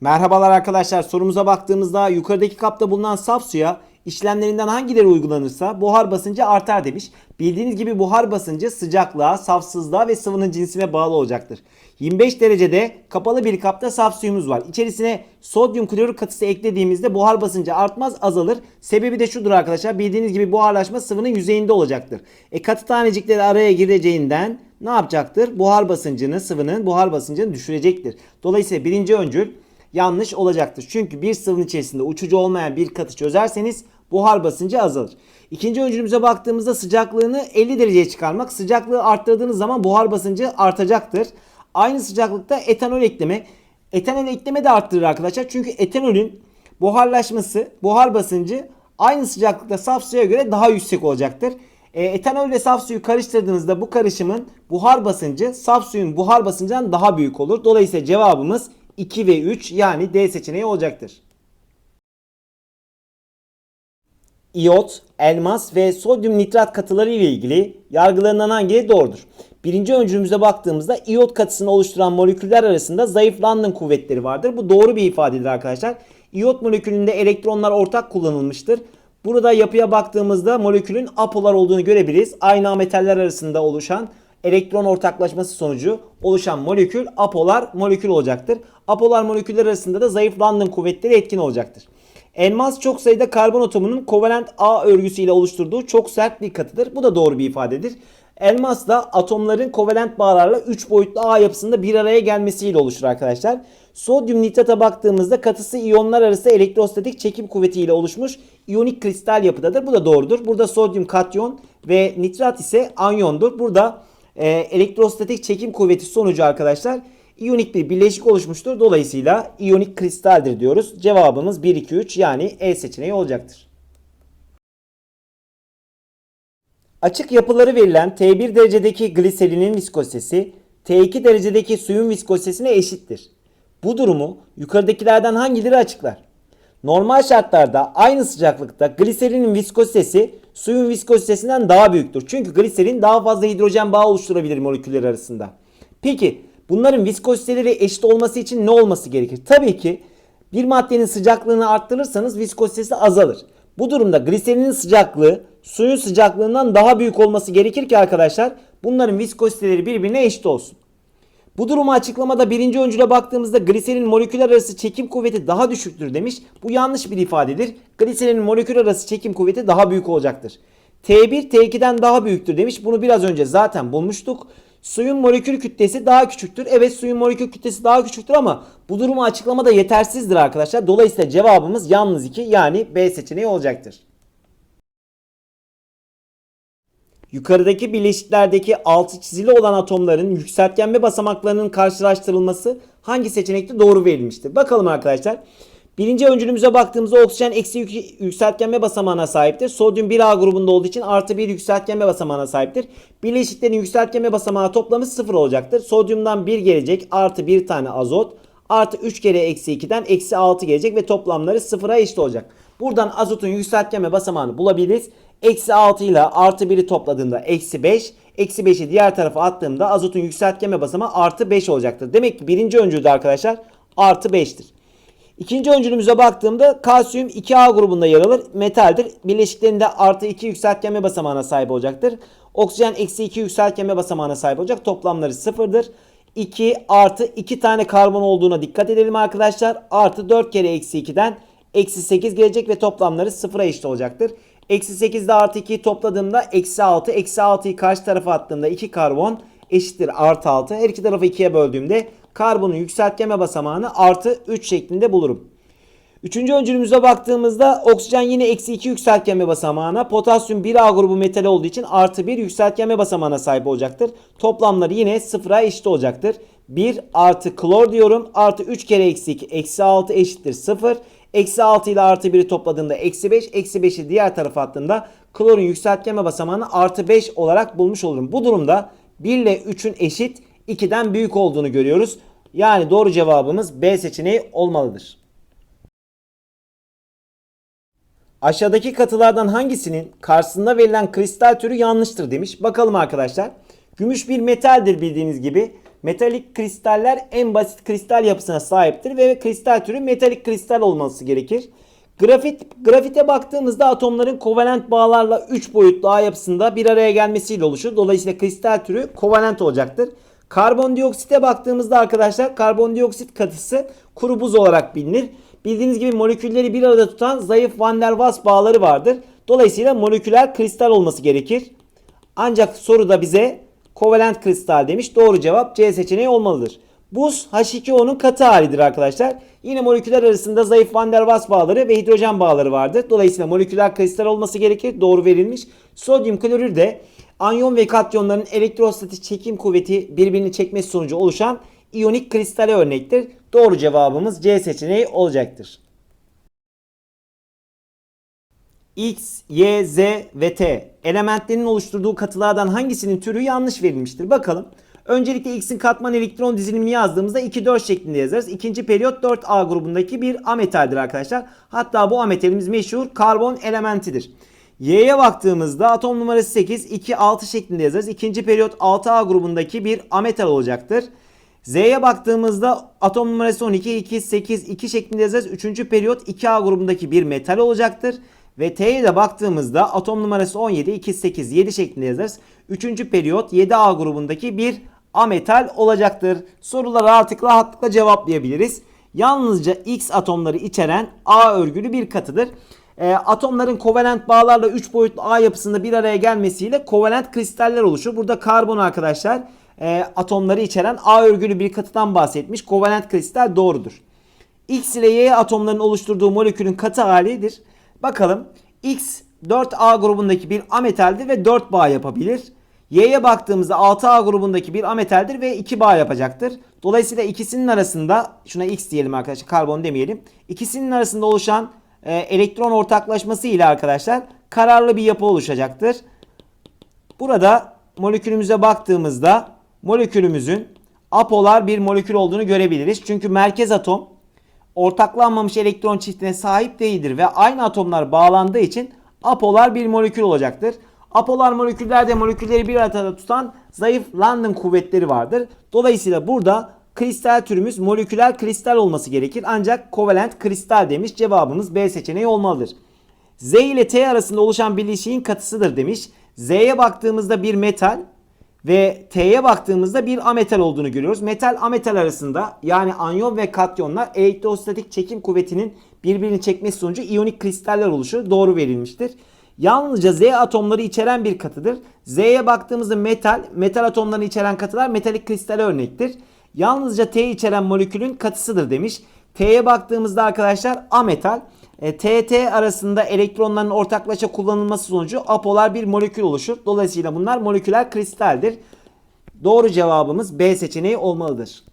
Merhabalar arkadaşlar sorumuza baktığımızda yukarıdaki kapta bulunan saf suya işlemlerinden hangileri uygulanırsa buhar basıncı artar demiş. Bildiğiniz gibi buhar basıncı sıcaklığa, safsızlığa ve sıvının cinsine bağlı olacaktır. 25 derecede kapalı bir kapta saf suyumuz var. İçerisine sodyum klorür katısı eklediğimizde buhar basıncı artmaz azalır. Sebebi de şudur arkadaşlar bildiğiniz gibi buharlaşma sıvının yüzeyinde olacaktır. E katı tanecikleri araya gireceğinden ne yapacaktır? Buhar basıncını sıvının buhar basıncını düşürecektir. Dolayısıyla birinci öncül yanlış olacaktır. Çünkü bir sıvının içerisinde uçucu olmayan bir katı çözerseniz buhar basıncı azalır. İkinci öncülümüze baktığımızda sıcaklığını 50 dereceye çıkarmak. Sıcaklığı arttırdığınız zaman buhar basıncı artacaktır. Aynı sıcaklıkta etanol ekleme. Etanol ekleme de arttırır arkadaşlar. Çünkü etanolün buharlaşması, buhar basıncı aynı sıcaklıkta saf suya göre daha yüksek olacaktır. E, etanol ve saf suyu karıştırdığınızda bu karışımın buhar basıncı saf suyun buhar basıncından daha büyük olur. Dolayısıyla cevabımız 2 ve 3 yani D seçeneği olacaktır. İyot, elmas ve sodyum nitrat katıları ile ilgili yargılarından hangileri doğrudur? Birinci öncülümüze baktığımızda iyot katısını oluşturan moleküller arasında zayıf London kuvvetleri vardır. Bu doğru bir ifadedir arkadaşlar. İyot molekülünde elektronlar ortak kullanılmıştır. Burada yapıya baktığımızda molekülün apolar olduğunu görebiliriz. Aynı metaller arasında oluşan elektron ortaklaşması sonucu oluşan molekül apolar molekül olacaktır. Apolar moleküller arasında da zayıf London kuvvetleri etkin olacaktır. Elmas çok sayıda karbon atomunun kovalent ağ örgüsüyle oluşturduğu çok sert bir katıdır. Bu da doğru bir ifadedir. Elmas da atomların kovalent bağlarla 3 boyutlu ağ yapısında bir araya gelmesiyle oluşur arkadaşlar. Sodyum nitrata baktığımızda katısı iyonlar arası elektrostatik çekim kuvvetiyle oluşmuş iyonik kristal yapıdadır. Bu da doğrudur. Burada sodyum katyon ve nitrat ise anyondur. Burada e, elektrostatik çekim kuvveti sonucu arkadaşlar iyonik bir bileşik oluşmuştur. Dolayısıyla iyonik kristaldir diyoruz. Cevabımız 1, 2, 3 yani E seçeneği olacaktır. Açık yapıları verilen T1 derecedeki gliserinin viskozitesi T2 derecedeki suyun viskozitesine eşittir. Bu durumu yukarıdakilerden hangileri açıklar? Normal şartlarda aynı sıcaklıkta gliserinin viskozitesi suyun viskozitesinden daha büyüktür. Çünkü gliserin daha fazla hidrojen bağı oluşturabilir moleküller arasında. Peki bunların viskoziteleri eşit olması için ne olması gerekir? Tabii ki bir maddenin sıcaklığını arttırırsanız viskozitesi azalır. Bu durumda gliserinin sıcaklığı suyun sıcaklığından daha büyük olması gerekir ki arkadaşlar bunların viskoziteleri birbirine eşit olsun. Bu durumu açıklamada birinci öncüle baktığımızda gliserin moleküler arası çekim kuvveti daha düşüktür demiş. Bu yanlış bir ifadedir. Gliserin moleküler arası çekim kuvveti daha büyük olacaktır. T1 T2'den daha büyüktür demiş. Bunu biraz önce zaten bulmuştuk. Suyun molekül kütlesi daha küçüktür. Evet suyun molekül kütlesi daha küçüktür ama bu durumu açıklamada yetersizdir arkadaşlar. Dolayısıyla cevabımız yalnız 2 yani B seçeneği olacaktır. Yukarıdaki bileşiklerdeki altı çizili olan atomların yükseltgenme basamaklarının karşılaştırılması hangi seçenekte doğru verilmiştir? Bakalım arkadaşlar. Birinci öncülümüze baktığımızda oksijen eksi yük- yükseltgenme basamağına sahiptir. Sodyum 1A grubunda olduğu için artı 1 yükseltgenme basamağına sahiptir. Bileşiklerin yükseltgenme basamağı toplamı 0 olacaktır. Sodyumdan 1 gelecek artı 1 tane azot artı 3 kere eksi 2'den eksi 6 gelecek ve toplamları 0'a eşit olacak. Buradan azotun yükseltgenme basamağını bulabiliriz. Eksi 6 ile artı 1'i topladığımda eksi 5. Eksi 5'i diğer tarafa attığımda azotun yükseltgenme basamağı artı 5 olacaktır. Demek ki birinci öncülde arkadaşlar artı 5'tir. İkinci öncülümüze baktığımda kalsiyum 2A grubunda yer alır. Metaldir. Bileşiklerinde artı 2 yükseltgenme basamağına sahip olacaktır. Oksijen eksi 2 yükseltgenme basamağına sahip olacak. Toplamları sıfırdır. 2 artı 2 tane karbon olduğuna dikkat edelim arkadaşlar. Artı 4 kere eksi 2'den eksi 8 gelecek ve toplamları sıfıra eşit olacaktır. Eksi 8 ile artı 2'yi topladığımda eksi 6. Eksi 6'yı karşı tarafa attığımda 2 karbon eşittir artı 6. Her iki tarafı 2'ye böldüğümde karbonun yükseltgeme basamağını artı 3 şeklinde bulurum. Üçüncü öncülümüze baktığımızda oksijen yine eksi 2 yükseltgenme basamağına, potasyum 1A grubu metal olduğu için artı 1 yükseltgenme basamağına sahip olacaktır. Toplamları yine sıfıra eşit olacaktır. 1 artı klor diyorum. Artı 3 kere eksi 2 eksi 6 eşittir 0. Eksi 6 ile artı 1'i topladığımda eksi 5. Eksi 5'i diğer tarafa attığımda klorun yükseltgenme basamağını artı 5 olarak bulmuş olurum. Bu durumda 1 ile 3'ün eşit 2'den büyük olduğunu görüyoruz. Yani doğru cevabımız B seçeneği olmalıdır. Aşağıdaki katılardan hangisinin karşısında verilen kristal türü yanlıştır demiş. Bakalım arkadaşlar. Gümüş bir metaldir bildiğiniz gibi. Metalik kristaller en basit kristal yapısına sahiptir ve kristal türü metalik kristal olması gerekir. Grafit, grafite baktığımızda atomların kovalent bağlarla 3 boyutlu ağ yapısında bir araya gelmesiyle oluşur. Dolayısıyla kristal türü kovalent olacaktır. Karbondioksite baktığımızda arkadaşlar karbondioksit katısı kuru buz olarak bilinir. Bildiğiniz gibi molekülleri bir arada tutan zayıf Van der Waals bağları vardır. Dolayısıyla moleküler kristal olması gerekir. Ancak soruda bize kovalent kristal demiş. Doğru cevap C seçeneği olmalıdır. Buz H2O'nun katı halidir arkadaşlar. Yine moleküller arasında zayıf Van der Waals bağları ve hidrojen bağları vardır. Dolayısıyla moleküler kristal olması gerekir. Doğru verilmiş. Sodyum klorür de anyon ve katyonların elektrostatik çekim kuvveti birbirini çekmesi sonucu oluşan iyonik kristale örnektir. Doğru cevabımız C seçeneği olacaktır. X, Y, Z ve T elementlerinin oluşturduğu katılardan hangisinin türü yanlış verilmiştir? Bakalım. Öncelikle X'in katman elektron dizilimini yazdığımızda 2-4 şeklinde yazarız. İkinci periyot 4A grubundaki bir ametaldir arkadaşlar. Hatta bu ametalimiz meşhur karbon elementidir. Y'ye baktığımızda atom numarası 8, 2-6 şeklinde yazarız. İkinci periyot 6A grubundaki bir ametal olacaktır. Z'ye baktığımızda atom numarası 12, 2, 8, 2 şeklinde yazarız. Üçüncü periyot 2A grubundaki bir metal olacaktır. Ve T'ye de baktığımızda atom numarası 17, 2, 8, 7 şeklinde yazarız. Üçüncü periyot 7A grubundaki bir ametal olacaktır. Soruları rahatlıkla rahatlıkla cevaplayabiliriz. Yalnızca X atomları içeren A örgülü bir katıdır. E, atomların kovalent bağlarla 3 boyutlu A yapısında bir araya gelmesiyle kovalent kristaller oluşur. Burada karbon arkadaşlar e, atomları içeren A örgülü bir katıdan bahsetmiş. Kovalent kristal doğrudur. X ile Y atomların oluşturduğu molekülün katı halidir. Bakalım X 4A grubundaki bir ametaldir ve 4 bağ yapabilir. Y'ye baktığımızda 6A grubundaki bir ametaldir ve 2 bağ yapacaktır. Dolayısıyla ikisinin arasında şuna X diyelim arkadaşlar karbon demeyelim. İkisinin arasında oluşan e, elektron ortaklaşması ile arkadaşlar kararlı bir yapı oluşacaktır. Burada molekülümüze baktığımızda molekülümüzün apolar bir molekül olduğunu görebiliriz. Çünkü merkez atom ortaklanmamış elektron çiftine sahip değildir ve aynı atomlar bağlandığı için apolar bir molekül olacaktır. Apolar moleküllerde molekülleri bir arada tutan zayıf London kuvvetleri vardır. Dolayısıyla burada kristal türümüz moleküler kristal olması gerekir. Ancak kovalent kristal demiş. Cevabımız B seçeneği olmalıdır. Z ile T arasında oluşan birleşiğin katısıdır demiş. Z'ye baktığımızda bir metal ve T'ye baktığımızda bir ametal olduğunu görüyoruz. Metal ametal arasında yani anyon ve katyonlar elektrostatik çekim kuvvetinin birbirini çekmesi sonucu iyonik kristaller oluşur. Doğru verilmiştir. Yalnızca Z atomları içeren bir katıdır. Z'ye baktığımızda metal, metal atomlarını içeren katılar metalik kristale örnektir. Yalnızca T içeren molekülün katısıdır demiş. T'ye baktığımızda arkadaşlar ametal. E, TT arasında elektronların ortaklaşa kullanılması sonucu apolar bir molekül oluşur. Dolayısıyla bunlar moleküler kristaldir. Doğru cevabımız B seçeneği olmalıdır.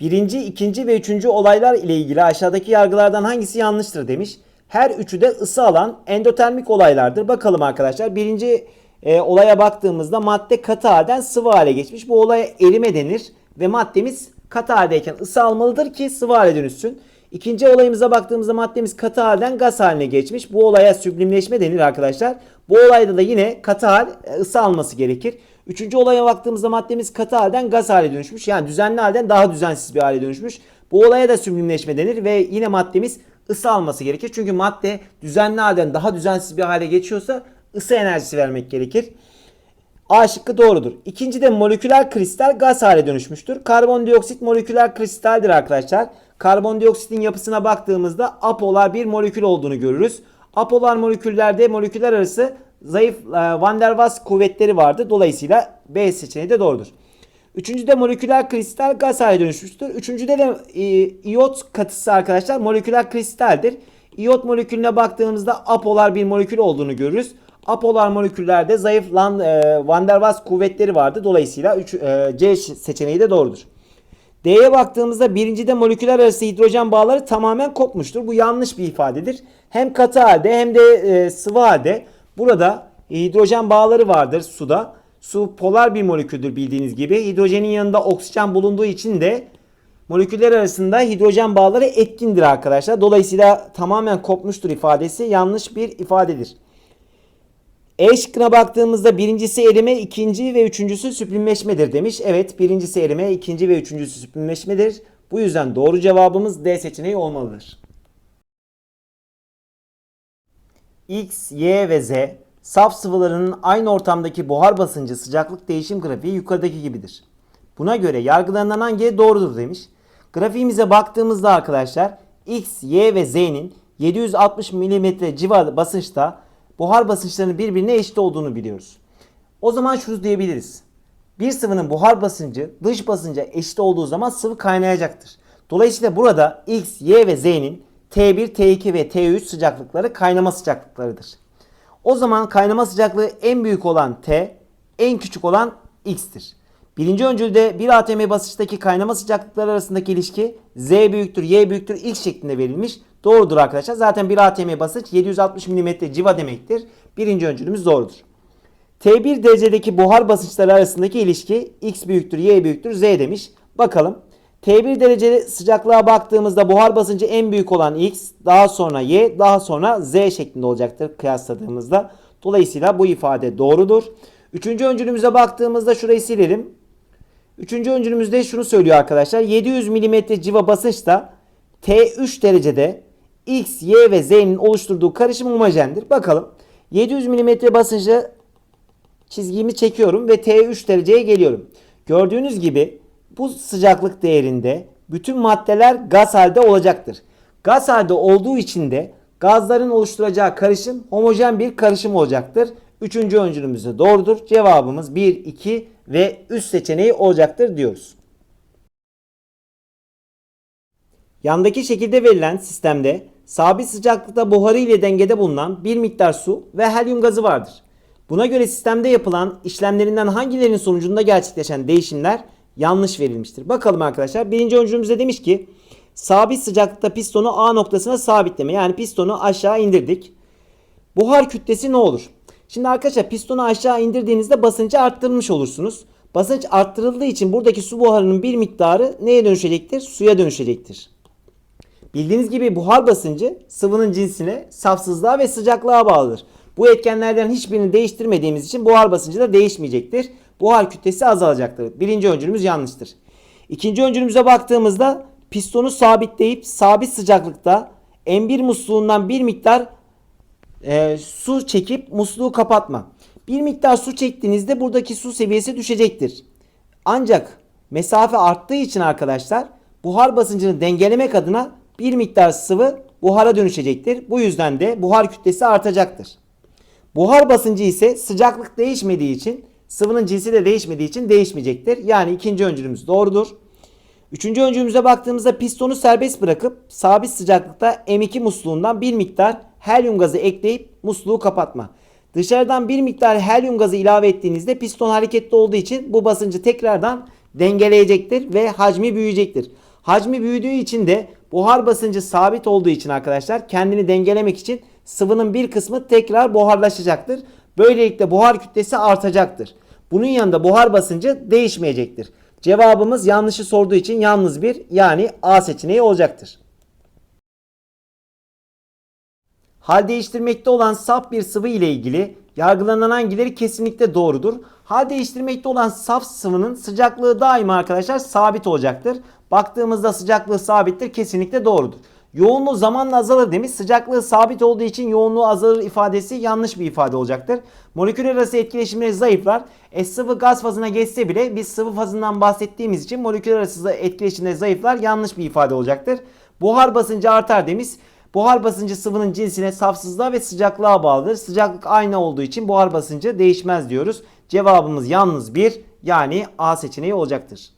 Birinci, ikinci ve üçüncü olaylar ile ilgili aşağıdaki yargılardan hangisi yanlıştır demiş. Her üçü de ısı alan endotermik olaylardır. Bakalım arkadaşlar. Birinci e, olaya baktığımızda madde katı halden sıvı hale geçmiş. Bu olaya erime denir ve maddemiz katı haldeyken ısı almalıdır ki sıvı hale dönüşsün. İkinci olayımıza baktığımızda maddemiz katı halden gaz haline geçmiş. Bu olaya süblimleşme denir arkadaşlar. Bu olayda da yine katı hal e, ısı alması gerekir. Üçüncü olaya baktığımızda maddemiz katı halden gaz hale dönüşmüş. Yani düzenli halden daha düzensiz bir hale dönüşmüş. Bu olaya da süblimleşme denir ve yine maddemiz ısı alması gerekir. Çünkü madde düzenli halden daha düzensiz bir hale geçiyorsa ısı enerjisi vermek gerekir. A şıkkı doğrudur. İkinci de moleküler kristal gaz hale dönüşmüştür. Karbondioksit moleküler kristaldir arkadaşlar. Karbondioksitin yapısına baktığımızda apolar bir molekül olduğunu görürüz. Apolar moleküllerde moleküller arası zayıf e, Van der Waals kuvvetleri vardır. Dolayısıyla B seçeneği de doğrudur. Üçüncü de moleküler kristal gaz hale dönüşmüştür. Üçüncüde de e, iot katısı arkadaşlar moleküler kristaldir. İyot molekülüne baktığımızda apolar bir molekül olduğunu görürüz. Apolar moleküllerde zayıf Lan, e, Van der Waals kuvvetleri vardı. Dolayısıyla 3, e, C seçeneği de doğrudur. D'ye baktığımızda birincide moleküler arası hidrojen bağları tamamen kopmuştur. Bu yanlış bir ifadedir. Hem katı halde hem de e, sıvı halde burada hidrojen bağları vardır suda. Su polar bir moleküldür bildiğiniz gibi. Hidrojenin yanında oksijen bulunduğu için de moleküller arasında hidrojen bağları etkindir arkadaşlar. Dolayısıyla tamamen kopmuştur ifadesi yanlış bir ifadedir. E şıkkına baktığımızda birincisi erime, ikinci ve üçüncüsü süpürleşmedir demiş. Evet birincisi erime, ikinci ve üçüncüsü süpürleşmedir. Bu yüzden doğru cevabımız D seçeneği olmalıdır. X, Y ve Z saf sıvılarının aynı ortamdaki buhar basıncı sıcaklık değişim grafiği yukarıdaki gibidir. Buna göre yargılarından hangi doğrudur demiş. Grafiğimize baktığımızda arkadaşlar X, Y ve Z'nin 760 mm civarı basınçta buhar basınçlarının birbirine eşit olduğunu biliyoruz. O zaman şunu diyebiliriz. Bir sıvının buhar basıncı dış basınca eşit olduğu zaman sıvı kaynayacaktır. Dolayısıyla burada X, Y ve Z'nin T1, T2 ve T3 sıcaklıkları kaynama sıcaklıklarıdır. O zaman kaynama sıcaklığı en büyük olan T, en küçük olan X'tir. Birinci öncülde bir atm basınçtaki kaynama sıcaklıkları arasındaki ilişki Z büyüktür, Y büyüktür X şeklinde verilmiş. Doğrudur arkadaşlar. Zaten bir atm basınç 760 mm civa demektir. Birinci öncülümüz doğrudur. T1 derecedeki buhar basınçları arasındaki ilişki X büyüktür, Y büyüktür, Z demiş. Bakalım. T1 derece sıcaklığa baktığımızda buhar basıncı en büyük olan X, daha sonra Y, daha sonra Z şeklinde olacaktır kıyasladığımızda. Dolayısıyla bu ifade doğrudur. Üçüncü öncülümüze baktığımızda şurayı silelim. Üçüncü öncülümüzde şunu söylüyor arkadaşlar. 700 mm civa basınçta T3 derecede X, Y ve Z'nin oluşturduğu karışım homojendir. Bakalım. 700 mm basıncı çizgimi çekiyorum ve T3 dereceye geliyorum. Gördüğünüz gibi bu sıcaklık değerinde bütün maddeler gaz halde olacaktır. Gaz halde olduğu için de gazların oluşturacağı karışım homojen bir karışım olacaktır. Üçüncü öncülümüz de doğrudur. Cevabımız 1, 2 ve 3 seçeneği olacaktır diyoruz. Yandaki şekilde verilen sistemde sabit sıcaklıkta buharı ile dengede bulunan bir miktar su ve helyum gazı vardır. Buna göre sistemde yapılan işlemlerinden hangilerinin sonucunda gerçekleşen değişimler yanlış verilmiştir. Bakalım arkadaşlar. Birinci öncülümüzde demiş ki sabit sıcaklıkta pistonu A noktasına sabitleme. Yani pistonu aşağı indirdik. Buhar kütlesi ne olur? Şimdi arkadaşlar pistonu aşağı indirdiğinizde basıncı arttırmış olursunuz. Basınç arttırıldığı için buradaki su buharının bir miktarı neye dönüşecektir? Suya dönüşecektir. Bildiğiniz gibi buhar basıncı sıvının cinsine, safsızlığa ve sıcaklığa bağlıdır. Bu etkenlerden hiçbirini değiştirmediğimiz için buhar basıncı da değişmeyecektir. Buhar kütlesi azalacaktır. Birinci öncülümüz yanlıştır. İkinci öncülümüze baktığımızda pistonu sabitleyip sabit sıcaklıkta M1 musluğundan bir miktar e, su çekip musluğu kapatma. Bir miktar su çektiğinizde buradaki su seviyesi düşecektir. Ancak mesafe arttığı için arkadaşlar buhar basıncını dengelemek adına bir miktar sıvı buhara dönüşecektir. Bu yüzden de buhar kütlesi artacaktır. Buhar basıncı ise sıcaklık değişmediği için sıvının cinsi de değişmediği için değişmeyecektir. Yani ikinci öncülümüz doğrudur. Üçüncü öncülümüze baktığımızda pistonu serbest bırakıp sabit sıcaklıkta M2 musluğundan bir miktar helyum gazı ekleyip musluğu kapatma. Dışarıdan bir miktar helyum gazı ilave ettiğinizde piston hareketli olduğu için bu basıncı tekrardan dengeleyecektir ve hacmi büyüyecektir. Hacmi büyüdüğü için de buhar basıncı sabit olduğu için arkadaşlar kendini dengelemek için sıvının bir kısmı tekrar buharlaşacaktır. Böylelikle buhar kütlesi artacaktır. Bunun yanında buhar basıncı değişmeyecektir. Cevabımız yanlışı sorduğu için yalnız bir yani A seçeneği olacaktır. Hal değiştirmekte olan saf bir sıvı ile ilgili yargılanan hangileri kesinlikle doğrudur? Hal değiştirmekte olan saf sıvının sıcaklığı daima arkadaşlar sabit olacaktır. Baktığımızda sıcaklığı sabittir kesinlikle doğrudur. Yoğunluğu zamanla azalır demiş. Sıcaklığı sabit olduğu için yoğunluğu azalır ifadesi yanlış bir ifade olacaktır. Moleküller arası etkileşimleri zayıflar. E sıvı gaz fazına geçse bile biz sıvı fazından bahsettiğimiz için moleküller arası etkileşimleri zayıflar yanlış bir ifade olacaktır. Buhar basıncı artar demiş. Buhar basıncı sıvının cinsine, safsızlığa ve sıcaklığa bağlıdır. Sıcaklık aynı olduğu için buhar basıncı değişmez diyoruz. Cevabımız yalnız bir yani A seçeneği olacaktır.